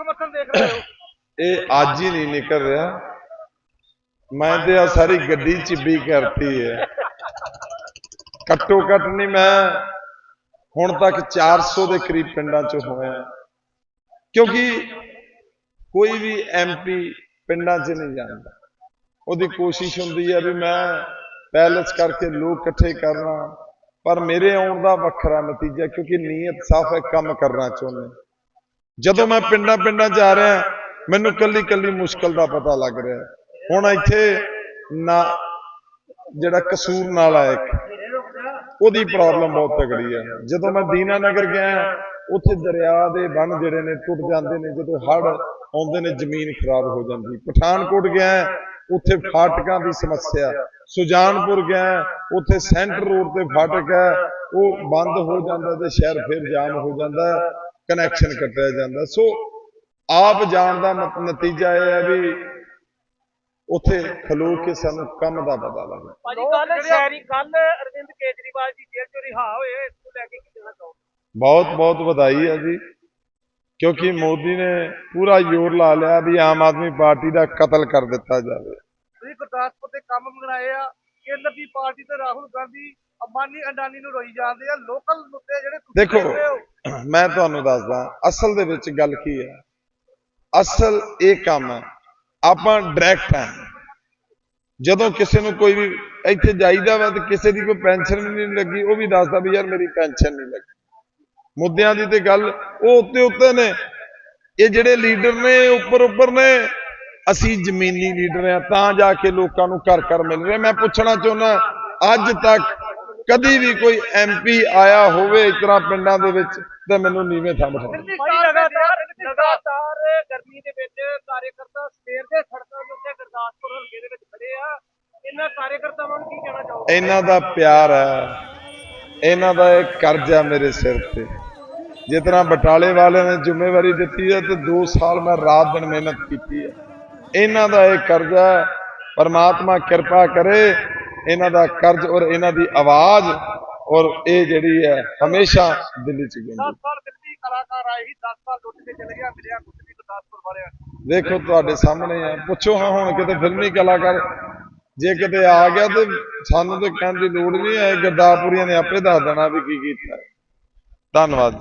ਸਮਰਥਨ ਦੇਖ ਰਹੇ ਹੋ? ਇਹ ਅੱਜ ਹੀ ਨਹੀਂ ਨਿਕਲ ਰਿਹਾ। ਮੈਂ ਤੇ ਆ ਸਾਰੀ ਗੱਡੀ ਚਿੱਬੀ ਕਰਤੀ ਹੈ। ਘੱਟੋ ਘੱਟ ਨਹੀਂ, ਮੈਂ ਹੁਣ ਤੱਕ 400 ਦੇ ਕਰੀਬ ਪਿੰਡਾਂ ਚ ਹੋਇਆ। ਕਿਉਂਕਿ ਕੋਈ ਵੀ ਐਮਪੀ ਪਿੰਡਾਂ 'ਚ ਨਹੀਂ ਜਾਂਦਾ। ਉਹਦੀ ਕੋਸ਼ਿਸ਼ ਹੁੰਦੀ ਹੈ ਵੀ ਮੈਂ ਪੈਲਸ ਕਰਕੇ ਲੋਕ ਇਕੱਠੇ ਕਰਨਾ, ਪਰ ਮੇਰੇ ਆਉਣ ਦਾ ਵੱਖਰਾ ਨਤੀਜਾ, ਕਿਉਂਕਿ ਨੀਅਤ ਸਾਫ਼ ਹੈ, ਕੰਮ ਕਰਨਾ ਚਾਹੁੰਦੇ। ਜਦੋਂ ਮੈਂ ਪਿੰਡਾਂ ਪਿੰਡਾਂ ਜਾ ਰਿਹਾ, ਮੈਨੂੰ ਕੱਲੀ ਕੱਲੀ ਮੁਸ਼ਕਲ ਦਾ ਪਤਾ ਲੱਗ ਰਿਹਾ। ਹੁਣ ਇੱਥੇ ਨਾ, ਜਿਹੜਾ ਕਸੂਰ ਨਾਲਾ ਹੈ ਇੱਕ, ਉਹਦੀ ਪ੍ਰੋਬਲਮ ਬਹੁਤ ਤਕੜੀ ਹੈ ਜਦੋਂ ਮੈਂ ਦੀਨਾ ਨਗਰ ਗਿਆ, ਉੱਥੇ ਦਰਿਆ ਦੇ ਬੰਨ ਜਿਹੜੇ ਨੇ ਟੁੱਟ ਜਾਂਦੇ ਨੇ, ਜਦੋਂ ਹੜ੍ਹ ਆਉਂਦੇ ਨੇ, ਜ਼ਮੀਨ ਖਰਾਬ ਹੋ ਜਾਂਦੀ। ਪਠਾਨਕੋਟ ਗਿਆ, ਉੱਥੇ ਫਾਟਕਾਂ ਦੀ ਸਮੱਸਿਆ। ਸੁਜਾਨਪੁਰ ਗਿਆ, ਉੱਥੇ ਸੈਂਟਰ ਰੋਡ ਤੇ ਫਾਟਕ ਹੈ, ਉਹ ਬੰਦ ਹੋ ਜਾਂਦਾ ਤੇ ਸ਼ਹਿਰ ਫਿਰ ਜਾਮ ਹੋ ਜਾਂਦਾ। ਕਨੈਕਸ਼ਨ ਕੱਟਿਆ ਜਾਂਦਾ। ਸੋ ਆਪ ਜਾਣ ਦਾ ਨਤੀਜਾ ਇਹ ਹੈ ਵੀ ਉੱਥੇ ਖਲੋ ਕੇ ਸਾਨੂੰ ਕੰਮ ਦਾ ਪਤਾ ਲੱਗਾ ਭਾਜੀ ਕੱਲ ਸ਼ਹਿਰੀ ਕੱਲ ਅਰਵਿੰਦ ਕੇਜਰੀਵਾਲ ਜੀ ਜੇਲ੍ਹ ਚੋਂ ਰਿਹਾ ਹੋਏ ਇਸ ਨੂੰ ਲੈ ਕੇ ਕੀ ਕਹਿਣਾ ਬਹੁਤ ਬਹੁਤ ਵਧਾਈ ਹੈ ਜੀ। ਕਿਉਂਕਿ ਮੋਦੀ ਨੇ ਪੂਰਾ ਜ਼ੋਰ ਲਾ ਲਿਆ ਵੀ ਆਮ ਆਦਮੀ ਪਾਰਟੀ ਦਾ ਕਤਲ ਕਰ ਦਿੱਤਾ ਜਾਵੇ। ਤੁਸੀਂ ਗੁਰਦਾਸਪੁਰ ਦੇ ਕੰਮ ਮੰਗਣਾਏ ਆ ਕੇਂਦਰ ਦੀ ਪਾਰਟੀ ਤੇ ਰਾਹੁਲ ਗਾਂਧੀ ਅੰਬਾਨੀ ਅੰਡਾਨੀ ਨੂੰ ਰੋਈ ਜਾਂਦੇ ਆ। ਲੋਕਲ ਮੁੱਦੇ ਜਿਹੜੇ ਦੇਖੋ ਮੈਂ ਤੁਹਾਨੂੰ ਦੱਸਦਾ, ਅਸਲ ਦੇ ਵਿੱਚ ਗੱਲ ਕੀ ਹੈ? ਅਸਲ ਇਹ ਕੰਮ ਹੈ, ਆਪਾਂ ਡਾਇਰੈਕਟ ਹੈ। ਜਦੋਂ ਕਿਸੇ ਨੂੰ ਕੋਈ ਵੀ ਇੱਥੇ ਜਾਈਦਾ ਵਾ ਤੇ ਕਿਸੇ ਦੀ ਕੋਈ ਪੈਨਸ਼ਨ ਨਹੀਂ ਲੱਗੀ, ਉਹ ਵੀ ਦੱਸਦਾ ਵੀ ਯਾਰ ਮੇਰੀ ਪੈਨਸ਼ਨ ਨਹੀਂ ਲੱਗੀ। ਮੁੱਦਿਆਂ ਦੀ ਤੇ ਗੱਲ ਉਹ ਉੱਤੇ ਉੱਤੇ ਨੇ। ਇਹ ਜਿਹੜੇ ਲੀਡਰ ਨੇ ਉੱਪਰ ਉੱਪਰ ਨੇ, ਅਸੀਂ ਜ਼ਮੀਨੀ ਲੀਡਰ ਆ ਤਾਂ ਜਾ ਕੇ ਲੋਕਾਂ ਨੂੰ ਘਰ ਘਰ ਮਿਲ ਰਹੇ। ਮੈਂ ਪੁੱਛਣਾ ਚਾਹੁੰਦਾ, ਅੱਜ ਤੱਕ ਕਦੀ ਵੀ ਕੋਈ ਐਮਪੀ ਆਇਆ ਹੋਵੇ ਇਸ ਤਰ੍ਹਾਂ ਪਿੰਡਾਂ ਦੇ ਵਿੱਚ ਤੇ ਮੈਨੂੰ ਨੀਵੇਂ ਥਾਂ ਬਿਠਾ ਭਾਜੀ ਲਗਾਤਾਰ ਲਗਾਤਾਰ ਗਰਮੀ ਦੇ ਵਿੱਚ ਕਾਰਜਕਰਤਾ ਸਵੇਰ ਦੇ ਸੜਕਾਂ ਦੇ ਉੱਤੇ ਗੁਰਦਾਸਪੁਰ ਹਲਕੇ ਦੇ ਵਿੱਚ ਖੜੇ ਆ। ਇਹਨਾਂ ਕਾਰਜਕਰਤਾਵਾਂ ਨੂੰ ਕੀ ਕਹਿਣਾ ਚਾਹੋਗੇ? ਇਹਨਾਂ ਦਾ ਪਿਆਰ ਹੈ। ਇਹਨਾਂ ਦਾ ਇੱਕ ਕਰਜ਼ ਮੇਰੇ ਸਿਰ ਤੇ। ਜਿਸ ਤਰ੍ਹਾਂ ਬਟਾਲੇ ਵਾਲਿਆਂ ਨੇ ਜ਼ਿੰਮੇਵਾਰੀ ਦਿੱਤੀ ਹੈ ਤੇ 2 ਸਾਲ ਮੈਂ ਰਾਤ ਦਿਨ ਮਿਹਨਤ ਕੀਤੀ ਹੈ। ਇਹਨਾਂ ਦਾ ਇਹ ਕਰਜ਼ ਪਰਮਾਤਮਾ ਕਿਰਪਾ ਕਰੇ ਇਹਨਾਂ ਦਾ ਕਰਜ਼ ਔਰ ਇਹਨਾਂ ਦੀ ਆਵਾਜ਼ ਔਰ ਇਹ ਜਿਹੜੀ ਹੈ ਹਮੇਸ਼ਾ ਦਿੱਲੀ ਚ 10 ਗੂੰਜੇ ਸਾਲ ਫਿਲਮੀ ਕਲਾਕਾਰ ਆਏ ਸੀ 10 ਸਾਲ ਲੁੱਟ ਕੇ ਚਲੇ ਗਿਆ ਮਿਲਿਆ ਕੁਝ ਨਹੀਂ ਗੁਰਦਾਸਪੁਰ ਵਾਲਿਆਂ ਨੂੰ। ਦੇਖੋ ਤੁਹਾਡੇ ਸਾਹਮਣੇ ਹੈ ਪੁੱਛੋ ਹਾਂ ਹੁਣ ਕਿਤੇ ਫਿਲਮੀ ਕਲਾਕਾਰ ਜੇ ਕਿਤੇ ਆ ਗਿਆ ਤੇ ਸਾਨੂੰ ਤੇ ਕਹਿਣ ਦੀ ਲੋੜ ਨਹੀਂ ਹੈ ਗਰਦਾਪੁਰੀਆਂ ਨੇ ਆਪੇ ਦੱਸ ਦੇਣਾ ਵੀ ਕੀ ਕੀਤਾ। ਧੰਨਵਾਦ